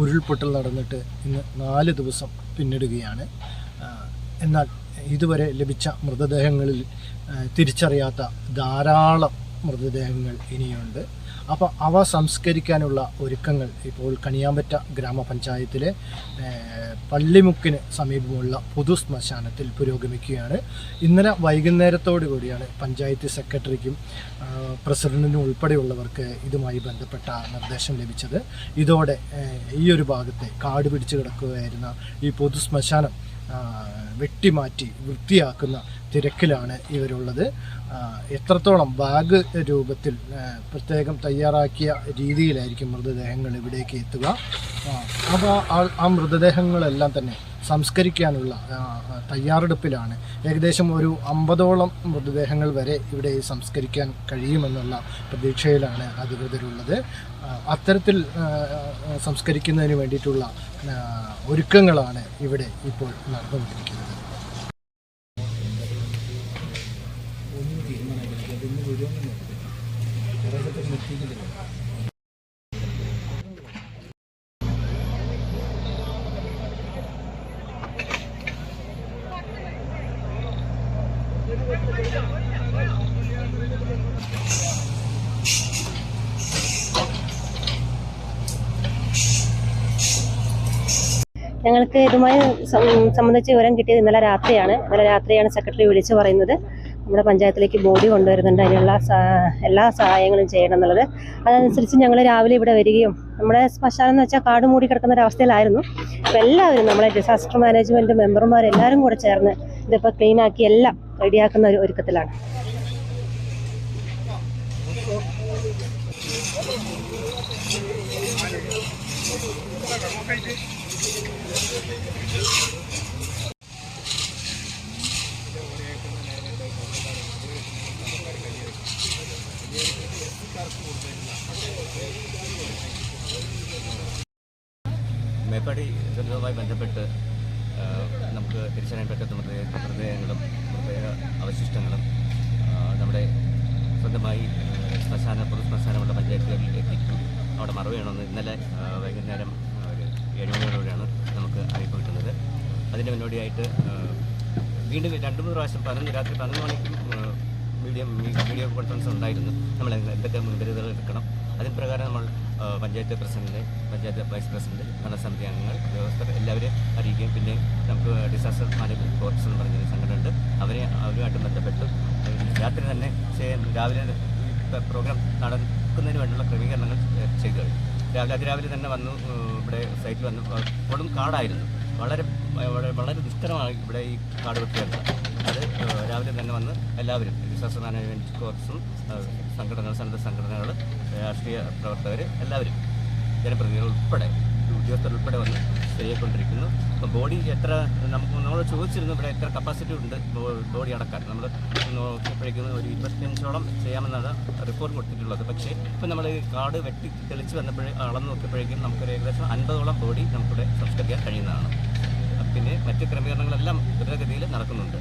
ഉരുൾപൊട്ടൽ നടന്നിട്ട് ഇന്ന് നാല് ദിവസം പിന്നിടുകയാണ്. എന്നാൽ ഇതുവരെ ലഭിച്ച മൃതദേഹങ്ങളിൽ തിരിച്ചറിയാത്ത ധാരാളം മൃതദേഹങ്ങൾ ഇനിയുണ്ട്. അപ്പോൾ അവ സംസ്കരിക്കാനുള്ള ഒരുക്കങ്ങൾ ഇപ്പോൾ കണിയാമ്പറ്റ ഗ്രാമപഞ്ചായത്തിലെ പള്ളിമുക്കിന് സമീപമുള്ള പൊതു ശ്മശാനത്തിൽ പുരോഗമിക്കുകയാണ്. ഇന്നലെ വൈകുന്നേരത്തോടു കൂടിയാണ് പഞ്ചായത്ത് സെക്രട്ടറിക്കും പ്രസിഡന്റിനും ഉൾപ്പെടെയുള്ളവർക്ക് ഇതുമായി ബന്ധപ്പെട്ട നിർദ്ദേശം ലഭിച്ചത്. ഇതോടെ ഈ ഒരു ഭാഗത്തെ കാട് പിടിച്ചു കിടക്കുകയായിരുന്ന ഈ പൊതു ശ്മശാനം വെട്ടിമാറ്റി വൃത്തിയാക്കുന്ന തിരക്കിലാണ് ഇവരുള്ളത്. എത്രത്തോളം ബാഗ് രൂപത്തിൽ പ്രത്യേകം തയ്യാറാക്കിയ രീതിയിലായിരിക്കും മൃതദേഹങ്ങൾ ഇവിടേക്ക് എത്തുക. അപ്പോൾ ആ മൃതദേഹങ്ങളെല്ലാം തന്നെ സംസ്കരിക്കാനുള്ള തയ്യാറെടുപ്പിലാണ്. ഏകദേശം ഒരു അമ്പതോളം മൃതദേഹങ്ങൾ വരെ ഇവിടെ സംസ്കരിക്കാൻ കഴിയുമെന്നുള്ള പ്രതീക്ഷയിലാണ് അധികൃതരുള്ളത്. അത്തരത്തിൽ സംസ്കരിക്കുന്നതിന് വേണ്ടിയിട്ടുള്ള ഒരുക്കങ്ങളാണ് ഇവിടെ ഇപ്പോൾ നടന്നുകൊണ്ടിരിക്കുന്നത്. ഞങ്ങൾക്ക് ഇതുമായി സംബന്ധിച്ച് വിവരം കിട്ടിയത് ഇന്നലെ രാത്രിയാണ്. ഇന്നലെ രാത്രിയാണ് സെക്രട്ടറി വിളിച്ചു പറയുന്നത്. നമ്മുടെ പഞ്ചായത്തിലേക്ക് ബോഡി കൊണ്ടുവരുന്നുണ്ട്. അതിനുള്ള എല്ലാ സഹായങ്ങളും ചെയ്യണം എന്നുള്ളത്. അതനുസരിച്ച് ഞങ്ങൾ രാവിലെ ഇവിടെ വരികയും നമ്മുടെ ശ്മശാനം എന്ന് വെച്ചാൽ കാട് മൂടി കിടക്കുന്ന ഒരവസ്ഥയിലായിരുന്നു അപ്പോൾ എല്ലാവരും നമ്മളെ ഡിസാസ്റ്റർ മാനേജ്മെന്റ് മെമ്പർമാർ എല്ലാവരും കൂടെ ചേർന്ന് ഇതിപ്പോൾ ക്ലീൻ ആക്കി എല്ലാം റെഡിയാക്കുന്ന ഒരു ഒരുക്കത്തിലാണ്. മേപ്പാടി ദുരിതവുമായി ബന്ധപ്പെട്ട് നമുക്ക് തിരിച്ചറിയാൻ പറ്റാത്ത മൃതദേഹ മൃതദേഹങ്ങളും മൃതദേഹ അവശിഷ്ടങ്ങളും നമ്മുടെ സ്വന്തമായി ശ്മശാന പൊതു ശ്മശാനമുള്ള പഞ്ചായത്തുകളിൽ എത്തിക്കും. അവിടെ മറവ് ചെയ്യണമെന്ന് ഇന്നലെ വൈകുന്നേരം ഒരു ഏഴുമണിയോടുകൂടിയാണ് നമുക്ക് അറിയിപ്പ് കിട്ടുന്നത്. അതിന്റെ മുന്നോടിയായിട്ട് വീണ്ടും രണ്ട് മൂന്ന് പ്രാവശ്യം പതിനൊന്ന് രാത്രി പതിനൊന്ന് മണിക്കും ആ, മീഡിയം വീഡിയോ കോൺഫറൻസ് ഉണ്ടായിരുന്നു. നമ്മൾ എന്തൊക്കെ മുൻകരുതലുകൾ എടുക്കണം? അതിന് പ്രകാരം നമ്മൾ panchayat president panchayat vice president ഭരണസമിതി അംഗങ്ങൾ ഉദ്യോഗസ്ഥർ എല്ലാവരെയും അറിയിക്കുകയും പിന്നെ നമുക്ക് ഡിസാസ്റ്റർ മാനേജ്മെന്റ് കോർപ്സ് എന്ന് പറഞ്ഞൊരു സംഘടന ഉണ്ട് അവരെ അവരുമായിട്ട് ബന്ധപ്പെട്ട്. രാത്രി തന്നെ രാവിലെ പ്രോഗ്രാം നടക്കുന്നതിന് വേണ്ടിയുള്ള ക്രമീകരണങ്ങൾ ചെയ്തു കഴിഞ്ഞു. രാവിലെ തന്നെ വന്നു ഇവിടെ സൈറ്റിൽ വന്നു. കൊടും കാടായിരുന്നു. വളരെ വളരെ ദുഷ്കരമാണ് ഇവിടെ ഈ കാട് വൃത്തിയാക്കുക അത് രാവിലെ തന്നെ വന്ന് എല്ലാവരും ഡിസാസ്റ്റർ മാനേജ്മെന്റ് കോർപ്സും സംഘടനകൾ സന്നദ്ധ സംഘടനകൾ രാഷ്ട്രീയ പ്രവർത്തകർ എല്ലാവരും ജനപ്രതിനിധികൾ ഉൾപ്പെടെ ഉദ്യോഗസ്ഥർ ഉൾപ്പെടെ വന്ന് ചെയ്യപ്പെട്ടിരിക്കുന്നു അപ്പോൾ ബോഡി എത്ര നമുക്ക് നമ്മൾ ചോദിച്ചിരുന്നു ഇവിടെ എത്ര കപ്പാസിറ്റി ഉണ്ട് ബോഡി അടക്കാൻ. നമ്മൾ നോക്കിയപ്പോഴേക്കും ഒരു ഇരുപത്തിയഞ്ചോളം ചെയ്യാമെന്നാണ് റിപ്പോർട്ട് കൊടുത്തിട്ടുള്ളത്. പക്ഷേ ഇപ്പം നമ്മൾ കാട് വെട്ടി തെളിച്ച് വന്നപ്പോഴേ അളന്ന് നോക്കിയപ്പോഴേക്കും നമുക്കൊരു ഏകദേശം അൻപതോളം ബോഡി നമുക്കിവിടെ സംസ്കരിക്കാൻ കഴിയുന്നതാണ്. പിന്നെ മറ്റ് ക്രമീകരണങ്ങളെല്ലാം ദ്രുതഗതിയിൽ നടക്കുന്നുണ്ട്.